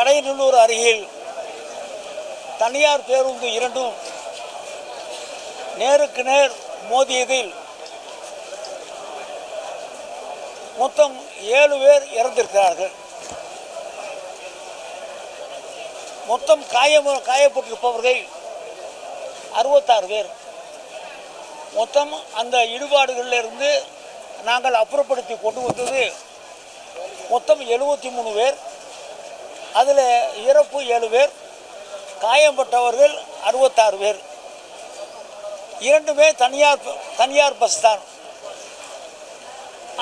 கடையநல்லூர் அருகில் தனியார் பேருந்து இரண்டும் நேருக்கு நேர் மோதியதில் மொத்தம் ஏழு பேர் இறந்திருக்கிறார்கள். மொத்தம் காயம் காயப்பட்டிருப்பவர்கள் அறுபத்தாறு பேர். மொத்தம் அந்த இடுபாடுகளில் இருந்து நாங்கள் அப்புறப்படுத்தி கொண்டு வந்தது மொத்தம் எழுபத்தி மூணு பேர். அதில் இறப்பு ஏழு பேர் காயம்பட்டவர்கள் அறுபத்தாறு பேர். இரண்டுமே தனியார் தனியார் பஸ் தான்.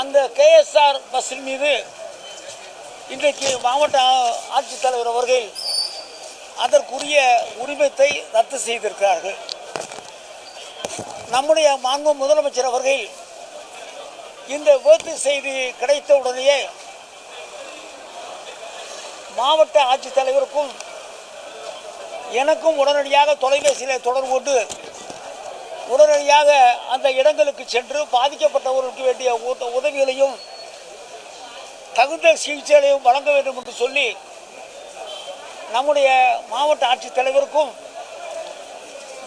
அந்த கேஎஸ்ஆர் பஸ்ஸின் மீது இன்றைக்கு மாவட்ட ஆட்சித்தலைவர் அவர்கள் அதற்குரிய உரிமத்தை ரத்து செய்திருக்கிறார்கள். நம்முடைய மாண்பு முதலமைச்சர் அவர்கள் இந்த விபத்து செய்தி கிடைத்த உடனேயே மாவட்ட ஆட்சித்தலைவருக்கும் எனக்கும் உடனடியாக தொலைபேசியில் தொடர்பு கொண்டு உடனடியாக அந்த இடங்களுக்கு சென்று பாதிக்கப்பட்டவர்களுக்கு வேண்டிய உதவிகளையும் தகுந்த சிகிச்சைகளையும் வழங்க வேண்டும் என்று சொல்லி நம்முடைய மாவட்ட ஆட்சித்தலைவருக்கும்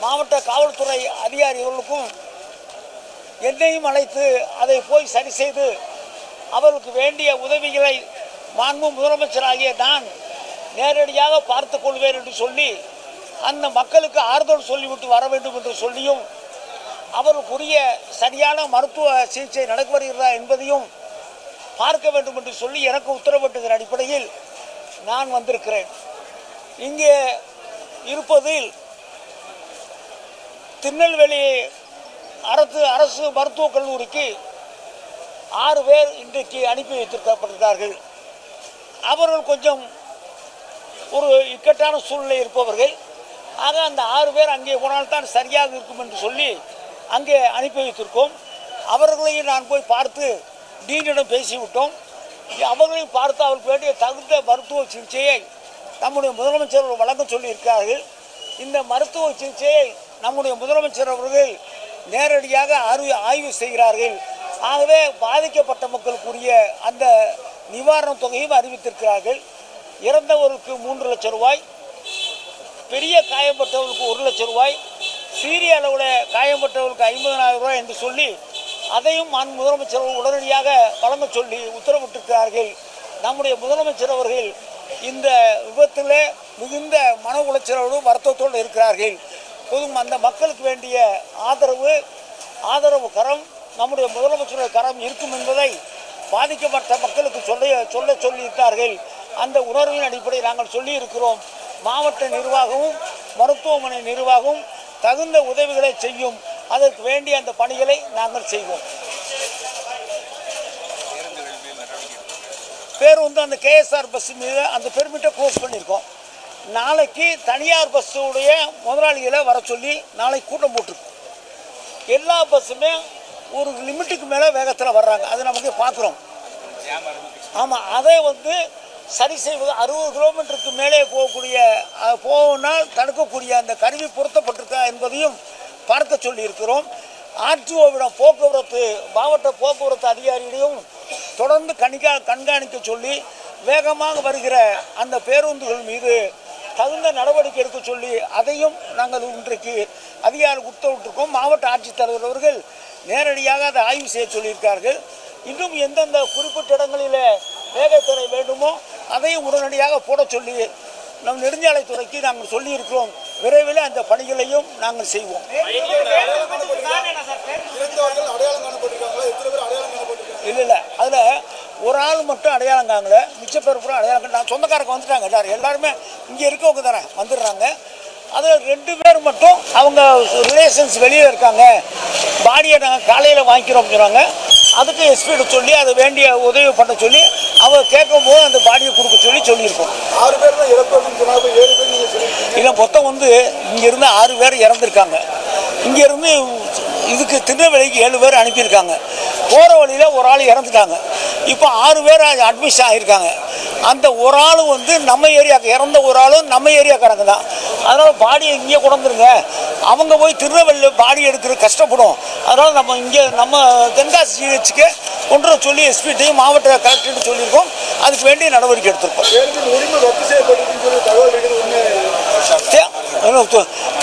மாவட்ட காவல்துறை அதிகாரிகளுக்கும் என்னையும் அழைத்து அதை போய் சரி செய்து அவர்களுக்கு வேண்டிய உதவிகளை மாண்பு முதலமைச்சராகிய நான் நேரடியாக பார்த்து கொள்வேன் என்று சொல்லி அந்த மக்களுக்கு ஆறுதல் சொல்லிவிட்டு வர வேண்டும் என்று சொல்லியும் அவருக்குரிய சரியான மருத்துவ சிகிச்சை நடைபெறுகிறதா என்பதையும் பார்க்க வேண்டும் என்று சொல்லி எனக்கு உத்தரவிட்டதன் அடிப்படையில் நான் வந்திருக்கிறேன். இங்கே இருப்பதில் திருநெல்வேலி அரசு அரசு மருத்துவக் கல்லூரிக்கு ஆறு பேர் இன்றைக்கு அனுப்பி வைத்திருக்கப்பட்டிருக்கிறார்கள். அவர்கள் கொஞ்சம் ஒரு இக்கட்டான சூழ்நிலை இருப்பவர்கள். ஆக அந்த ஆறு பேர் அங்கே போனால்தான் சரியாக இருக்கும் என்று சொல்லி அங்கே அனுப்பி வைத்திருக்கோம். அவர்களையும் நான் போய் பார்த்து டீனிடம் பேசிவிட்டோம். அவர்களையும் பார்த்து அவருக்கு வேண்டிய தகுந்த மருத்துவ சிகிச்சையை நம்முடைய முதலமைச்சர் அவர்கள் வழங்க சொல்லியிருக்கிறார்கள். இந்த மருத்துவ சிகிச்சையை நம்முடைய முதலமைச்சர் அவர்கள் நேரடியாக ஆய்வு ஆய்வு செய்கிறார்கள். ஆகவே பாதிக்கப்பட்ட மக்களுக்குரிய அந்த நிவாரணத் தொகையும் அறிவித்திருக்கிறார்கள். இறந்தவருக்கு மூன்று லட்சம் ரூபாய் பெரிய காயப்பட்டவர்களுக்கு ஒரு லட்சம் ரூபாய் சீரிய அளவில் காயப்பட்டவர்களுக்கு ஐம்பதனாயிரம் ரூபாய் என்று சொல்லி அதையும் நான் முதலமைச்சர் உடனடியாக வழங்க சொல்லி உத்தரவிட்டிருக்கிறார்கள். நம்முடைய முதலமைச்சர் அவர்கள் இந்த விபத்தில் மிகுந்த மன உளைச்சலோடு வருத்தத்தோடு இருக்கிறார்கள். பொதும் அந்த மக்களுக்கு வேண்டிய ஆதரவு ஆதரவு கரம் நம்முடைய முதலமைச்சருடைய கரம் இருக்கும் என்பதை பாதிக்கப்பட்ட மக்களுக்கு சொல்ல சொல்ல சொல்லியிருக்கார்கள் அந்த உணர்வின் அடிப்படையில் நாங்கள் சொல்லி இருக்கிறோம் மாவட்ட நிர்வாகமும் மருத்துவமனை நிர்வாகமும் தகுந்த உதவிகளை செய்யும். அதற்கு வேண்டிய அந்த பணிகளை நாங்கள் செய்வோம். பேருந்து அந்த கேஎஸ்ஆர் பஸ் மீது அந்த பெர்மிட்டை க்ளோஸ் பண்ணியிருக்கோம். நாளைக்கு தனியார் பஸ்ஸுடைய முதலாளிகளை வர சொல்லி நாளைக்கு கூட்டம் போட்டிருக்கோம். எல்லா பஸ்ஸுமே ஒரு லிமிட்டுக்கு மேலே வேகத்தில் வர்றாங்க. அதை நமக்கு பார்க்குறோம். ஆமாம் அதை வந்து சரி செய்வது அறுபது கிலோமீட்டருக்கு மேலே போகக்கூடிய அஹ், தடுக்கக்கூடிய அந்த கருவி பொருத்தப்பட்டிருக்கா என்பதையும் பார்க்க சொல்லியிருக்கிறோம். ஆர்டிஓவிடம் போக்குவரத்து மாவட்ட போக்குவரத்து அதிகாரியிடையும் தொடர்ந்து கண்கா கண்காணிக்க சொல்லி வேகமாக வருகிற அந்த பேருந்துகள் மீது தகுந்த நடவடிக்கை எடுக்க சொல்லி அதையும் நாங்கள் இன்றைக்கு அதிகாரிகள் உத்தரவிட்டிருக்கோம். மாவட்ட ஆட்சித்தலைவர் அவர்கள் நேரடியாக அதை ஆய்வு செய்ய சொல்லியிருக்கார்கள். இன்னும் எந்தெந்த குறிப்பிட்ட இடங்களில் வேகத்தடை வேண்டுமோ அதையும் உடனடியாக போட சொல்லி நம் நெடுஞ்சாலைத்துறைக்கு நாங்கள் சொல்லியிருக்கிறோம். விரைவில் அந்த பணிகளையும் நாங்கள் செய்வோம். இல்லை இல்லை. அதில் ஒரு ஆள் மட்டும் அடையாளம் காங்கல மிச்ச பேர் பூரா அடையாளம் சொந்தக்காரங்க வந்துட்டாங்க எல்லாரும். எல்லாருமே இங்கே இருக்கவங்க தானே வந்துடுறாங்க. அதில் ரெண்டு பேர் மட்டும் அவங்க ரிலேஷன்ஸ் வெளியே இருக்காங்க. பாடியை நாங்கள் காலையில் வாங்கிக்கிறோம் சொல்கிறாங்க அதுக்கு எஸ்பிகிட்ட சொல்லி அதை வேண்டிய உதவி பண்ண சொல்லி அவங்க கேட்கும் போது அந்த பாடியை கொடுக்க சொல்லி சொல்லியிருக்கோம். ஆறு பேர் தான் இறப்பு ஏழு பேர் இல்லை மொத்தம் வந்து இங்கேருந்து ஆறு பேர் இறந்துருக்காங்க. இங்கேருந்து இதுக்கு திருநெல்வேலிக்கு ஏழு பேர் அனுப்பியிருக்காங்க. போகிற வழியில் ஒரு ஆள் இறந்துட்டாங்க. இப்போ ஆறு பேர் அட்மிஷன் ஆகியிருக்காங்க. அந்த ஒரு ஆள் வந்து நம்ம ஏரியாவுக்கு இறந்த ஒரு ஆளும் நம்ம ஏரியாக்காரங்க தான். அதனால் பாடியை இங்கே கொண்டுருங்க அவங்க போய் திருநெல்வேலியில் பாடி எடுக்கிற கஷ்டப்படும். அதனால் நம்ம இங்கே நம்ம தென்காசி ஜிஹெச்சுக்கு கொண்டு வர சொல்லி எஸ்பிட்டையும் மாவட்ட கலெக்டர்கிட்ட சொல்லியிருக்கோம். அதுக்கு வேண்டிய நடவடிக்கை எடுத்திருக்கோம்.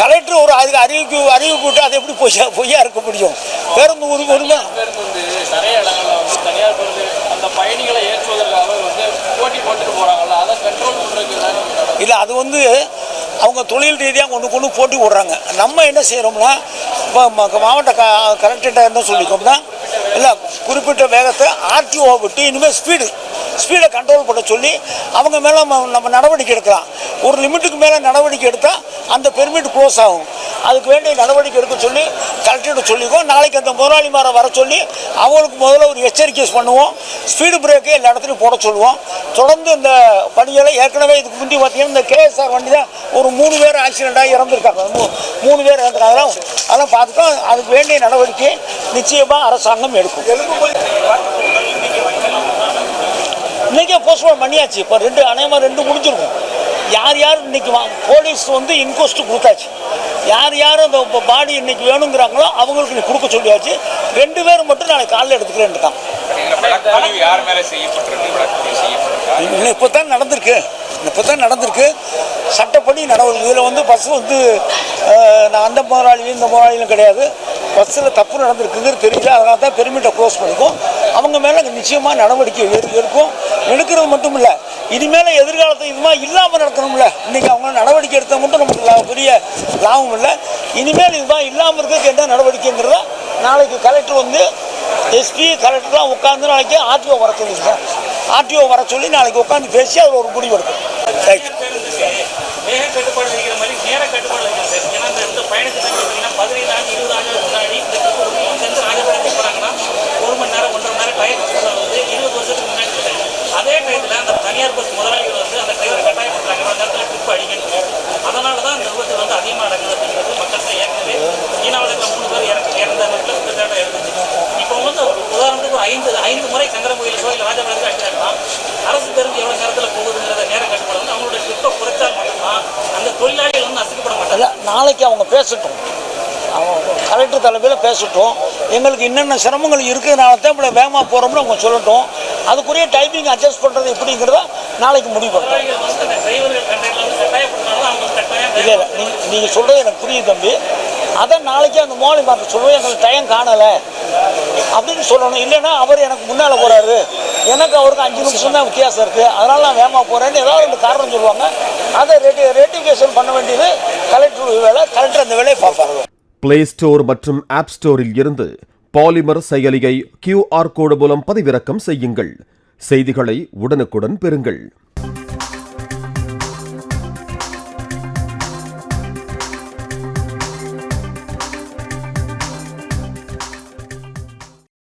கலெக்டர் ஒரு அதுக்கு அறிவிப்பு அறிவிப்பு விட்டு அது எப்படி பொய்யா பொய்யா இருக்க முடியும்? பேருந்து உரிமை உரிமை பேருந்து வந்து நிறைய இடங்கள்ல வந்து தனியார் பேருந்து அந்த பயணிகளை ஏற்றுவதற்காக வந்து போட்டி போட்டுட்டு போறாங்கல்ல அதை கண்ட்ரோல் பண்றதுக்கு ஏதாவது நடவடிக்கை இல்லை அது வந்து அவங்க தொழில் ரீதியாக கொண்டு கொண்டு போட்டி விடுறாங்க நம்ம என்ன செய்கிறோம்னா இப்போ மாவட்ட க கலெக்டர்கிட்ட என்ன சொல்லிக்கோம்னா இல்லை குறிப்பிட்ட வேகத்தை ஆர்டிஓ விட்டு இனிமேல் ஸ்பீடு ஸ்பீடை கண்ட்ரோல் பண்ண சொல்லி அவங்க மேலே நம்ம நடவடிக்கை எடுக்கலாம். ஒரு லிமிட்டுக்கு மேலே நடவடிக்கை எடுத்தால் அந்த பெர்மிட் க்ளோஸ் ஆகும். அதுக்கு வேண்டிய நடவடிக்கை எடுக்க சொல்லி கலெக்டர்கிட்ட சொல்லிக்கோ நாளைக்கு அந்த முதலாளிமாரை வர சொல்லி அவங்களுக்கு முதல்ல ஒரு எச்சரிக்கை பண்ணுவோம். ஸ்பீடு பிரேக்கு எல்லா இடத்துலையும் போட சொல்லுவோம். தொடர்ந்து இந்த பணிகளை ஏற்கனவே இதுக்கு முந்தி பார்த்தீங்கன்னா இந்த கேஎஸ்ஆர் வண்டி தான் ஒரு மூணு பேர் ஆக்சிடெண்ட்டாக இறந்துருக்காங்க. மூணு பேர் இறந்துருக்காங்க. அதெல்லாம் அதெல்லாம் பார்த்துட்டோம். அதுக்கு வேண்டிய நடவடிக்கை நிச்சயமாக அரசாங்கம் எடுக்கும். இன்றைக்கே போஸ்ட்மார்ட்டம் பண்ணியாச்சு. இப்போ ரெண்டு அநேகமாக ரெண்டு முடிஞ்சிருக்கும். யார் யார் இன்னைக்கு வா போலீஸ் வந்து இன்கொஸ்ட்டு கொடுத்தாச்சு. யார் யார் அந்த பாடி இன்னைக்கு வேணுங்கிறாங்களோ அவங்களுக்கு நீ கொடுக்க சொல்லியாச்சு. ரெண்டு பேரும் மட்டும் நாளைக்கு காலையில் எடுத்துக்கிறேன் இருக்கான் வழக்கு யார் மேல செய்யப்பட்டிருக்கு வழக்கு செய்யப்பட்டிருக்கா? இப்போ தான் நடந்திருக்கு. இப்போ தான் நடந்திருக்கு. சட்டப்படி நடவடிக்கை. இதில் வந்து பஸ் வந்து நான் அந்த முதலாளியும் இந்த முதலாளியும் கிடையாது. பஸ்ஸில் தப்பு நடந்திருக்குங்கிறது தெரியல. அதனால தான் பெருமிட்டை க்ளோஸ் பண்ணிக்கும் அவங்க மேலே நிச்சயமாக நடவடிக்கை எடு- எடுக்கும். எடுக்கிறது மட்டும் இல்லை இனிமேல் எதிர்காலத்தில் இதுமா இல்லாமல் நடக்கணும்ல. இன்றைக்கி அவங்க நடவடிக்கை எடுத்தால் மட்டும் நமக்கு லா- பெரிய லாபம் இல்லை. இனிமேல் இதுமா இல்லாமல் இருக்கிறதுக்கு என்ன நடவடிக்கைங்கிறத நாளைக்கு கலெக்டர் வந்து எஸ்பி கலெக்டர்லாம் உட்காந்து நாளைக்கு ஆர்டிஓ வர சொல்லியிருக்கேன் ஆர்டிஓ வர சொல்லி நாளைக்கு உட்காந்து பேசி அதில் ஒரு முடிவு எடுக்கும் தேங்க்யூ வேக கட்டுப்பாடு வைக்கிற மாதிரி நேர கட்டுப்பாடு வைக்கணும் சார். ஏன்னா இந்த இடத்துல பயணத்தை பார்த்தீங்கன்னா பதினைந்து ஆண்டு இருபது ஆண்டு முன்னாடி இந்த ட்ரிப்பு ஒரு இங்கேருந்து ராஜபாளையத்துக்கு போகிறாங்கன்னா ஒரு மணி நேரம் ஒன்றரை மணி நேரம் டயர் வந்து இருபது வருஷத்துக்கு முன்னாடி இருக்காங்க. அதே டயத்தில் அந்த தனியார் பஸ் முதலாளிகள் வந்து அந்த டிரைவரை கட்டாயப்படுத்துறாங்க அந்த நேரத்தில் ட்ரிப் அடிக்கணும் அதனால தான் இந்த விபத்து வந்து அதிகமாக நடக்குது அப்படிங்கிறது மக்கள்கிட்ட ஏற்கனவே சீனாவில் மூணு பேர் இறந்து இறந்த நேரத்தில் குற்றச்சாட்டாக இருந்துச்சு இப்போ வந்து உதாரணத்துக்கு ஒரு ஐந்து ஐந்து முறை சங்கரங்கோயிலுக்கோ இல்லை ராஜபாளையத்துக்கு அடிச்சாங்கன்னா அரசு பேருந்து எவ்வளோ நேரத்தில் போகுதுங்கிறத நேர கட்டுப்பாடு வந்து அவங்களோட ட்ரிப்பை குறைச்சால் மட்டும்தான் அந்த தொழிலாளிகள் வந்து நசுக்கப்பட மாட்டாங்க இல்லை நாளைக்கு அவங்க பேசட்டும். அவங்க கலெக்டர் தலைமையில் பேசட்டும். எங்களுக்கு என்னென்ன சிரமங்கள் இருக்கிறதுனால தான் இப்படி வேகமாக போகிறோம்னு அவங்க சொல்லட்டும். அதுக்குரிய டைமிங் அட்ஜஸ்ட் பண்ணுறது எப்படிங்கிறத நாளைக்கு முடிவு பண்ணுறோம் இல்லை இல்லை. நீங்கள் நீங்கள் சொல்கிறது எனக்கு புரியுது தம்பி. அதை நாளைக்கு அந்த மோலி பார்த்து சொல்லுவோம். எங்களுக்கு டைம் காணலை. அப்படின்னு சொல்லணும். இல்லைன்னா அவர் எனக்கு முன்னால் போகிறாரு எனக்கு அவருக்கு அஞ்சு நிமிஷம் தான் வித்தியாசம் இருக்குது அதனால் நான் வேகமாக போகிறேன்னு ஏதாவது ரெண்டு காரணம் சொல்லுவாங்க. அதை ரெட்டி ரெட்டிஃபிகேஷன் பண்ண வேண்டியது கலெக்டர் வேலை கலெக்டர் அந்த வேலையை பார்ப்பாரு. பிளே ஸ்டோர் மற்றும் ஆப் ஸ்டோரில் இருந்து பாலிமர் செயலியை கியூஆர் கோடு மூலம் பதிவிறக்கம் செய்யுங்கள். செய்திகளை உடனுக்குடன் பெறுங்கள்.